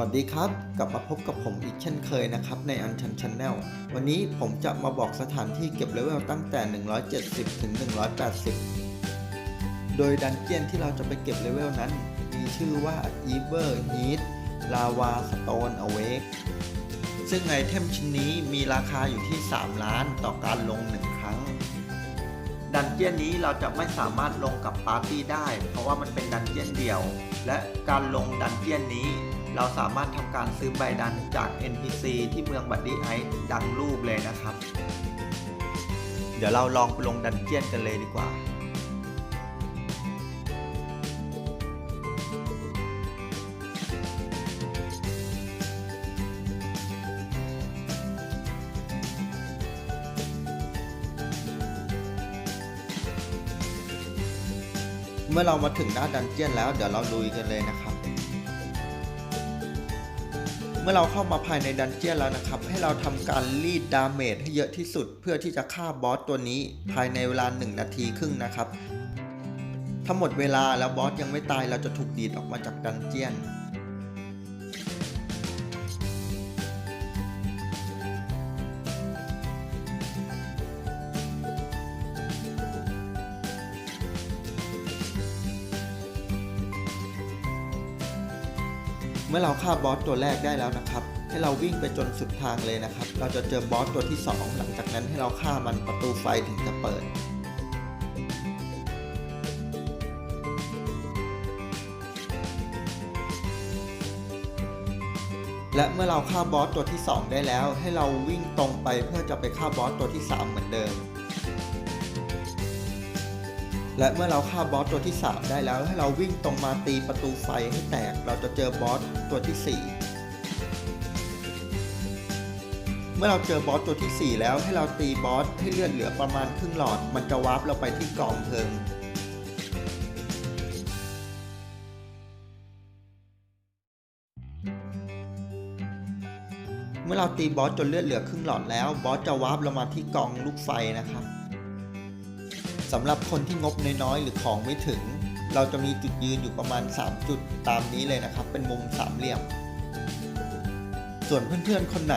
วัสดีครับ กลับมาพบกับผมอีกเช่นเคยนะครับในอันชันช n แนลวันนี้ผมจะมาบอกสถานที่เก็บเลเวลตั้งแต่ 170 ถึง 180 โดยดันเจียนที่เราจะไปเก็บเลเวลนั้น มีชื่อว่า Ever Heat Lava Stone Awake ซึ่งไอเทมชิ้นนี้มีราคาอยู่ที่ 3 ล้านต่อการลง 1 ครั้ง ดันเจียนนี้เราจะไม่สามารถลงกับปาร์ตี้ได้ เพราะว่ามันเป็นดันเจียนเดียว และการลงดันเจียนนี้ เราสามารถทำการซื้อใบดันจาก NPC ที่เมืองบัดดี้ไอซ์ดังรูปเลยนะครับ เดี๋ยวเราลองไปลงดันเจียนกันเลยดีกว่าเมื่อเรามาถึงหน้าดันเจียนแล้วเดี๋ยวเราลุยกันเลยนะครับ มื่อเราเข้ามาภายในดันเจียนแล้วนะครับ ให้เราทำการรีดดาเมจให้เยอะที่สุด เพื่อที่จะฆ่าบอสตัวนี้ภายในเวลา 1 นาทีครึ่งนะครับถ้าหมดเวลาแล้วบอสยังไม่ตายเราจะถูกดีดออกมาจากดันเจียน เมื่อเราฆ่าบอสตัวแรกได้แล้วนะครับ ให้เราวิ่งไปจนสุดทางเลยนะครับ เราจะเจอบอสตัวที่ 2 หลังจากนั้นให้เราฆ่ามันประตูไฟถึงจะเปิดและเมื่อเราฆ่าบอสตัวที่ 2 ได้แล้ว ให้เราวิ่งตรงไปเพื่อจะไปฆ่าบอสตัวที่ 3 เหมือนเดิม และเมื่อเราฆ่าบอสตัวที่ 3 ได้แล้วให้เราวิ่งตรงมาตีประตูไฟให้แตก เราจะเจอบอสตัวที่ 4 เมื่อเราเจอบอสตัวที่ 4 แล้วให้เราตีบอสให้เลือดเหลือประมาณครึ่งหลอด มันจะวาร์ปเราไปที่กองเพลิงเมื่อเราตีบอสจนเลือดเหลือครึ่งหลอดแล้ว บอสจะวาร์ปเรามาที่กองลูกไฟนะครับ สำหรับคนที่งบน้อยๆหรือของไม่ถึง เราจะมีจุดยืนอยู่ประมาณ 3 จุดตามนี้เลยนะครับ เป็นมุมสามเหลี่ยม ส่วนเพื่อนๆคนไหน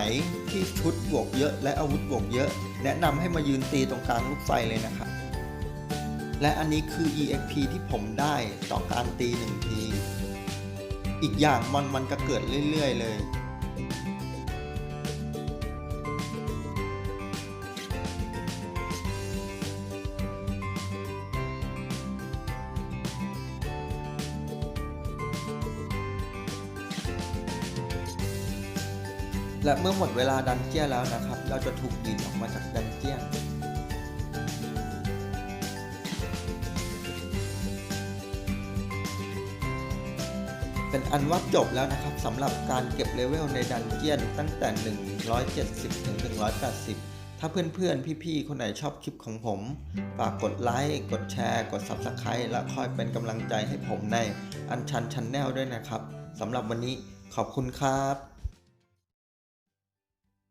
ที่ชุดบวกเยอะ และอาวุธบวกเยอะ แนะนำให้มายืนตีตรงกลางลูกไฟเลยนะครับและอันนี้คือ EXP ที่ผมได้ต่อการตีหนึ่งที อีกอย่างมันมันจะเกิดเรื่อยๆเลย และเมื่อหมดเวลาดันเจี้ยนแล้วนะครับ เราจะถูกดีดออกมาจากดันเจี้ยนเป็นอันว่าจบแล้วนะครับสำหรับการเก็บเลเวลในดันเจียนตั้งแต่ 170 ถึง 180 ถ้าเพื่อนๆ พี่ๆ คนไหนชอบคลิปของผม ฝากกดไลค์ กดแชร์ กด Subscribe และคอยเป็นกำลังใจให้ผมในอันชันชันแนลด้วยนะครับสำหรับวันนี้ขอบคุณครับ